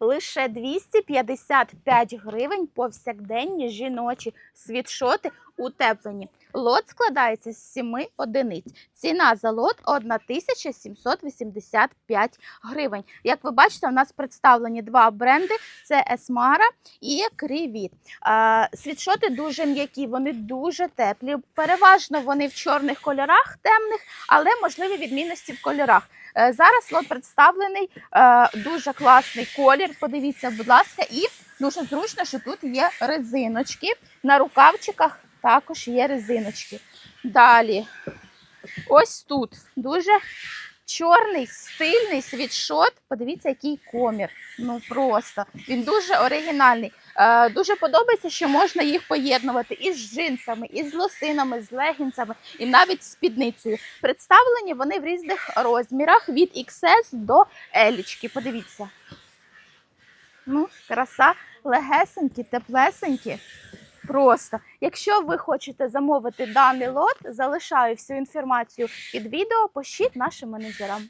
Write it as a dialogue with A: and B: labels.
A: лише 255 гривень повсякденні жіночі світшоти утеплені. Лот складається з 7 одиниць. Ціна за лот 1785 гривень. Як ви бачите, у нас представлені два бренди: це Есмара і Крівіт. Світшоти дуже м'які, вони дуже теплі. Переважно вони в чорних кольорах, темних, але можливі відмінності в кольорах. Е, Зараз лот представлений е, дуже класний колір. Подивіться, будь ласка, і дуже зручно, що тут є резиночки. На рукавчиках також є резиночки. Далі, ось тут дуже чорний стильний світшот. Подивіться, який комір. Ну просто він дуже оригінальний. Е, дуже подобається, що можна їх поєднувати із джинсами, із лосинами, з легінцями і навіть з спідницею. Представлені вони в різних розмірах від XS до L. Подивіться. Ну, краса, легесенькі, теплесенькі. Просто, якщо ви хочете замовити даний лот, залишаю всю інформацію під відео, пишіть нашим менеджерам.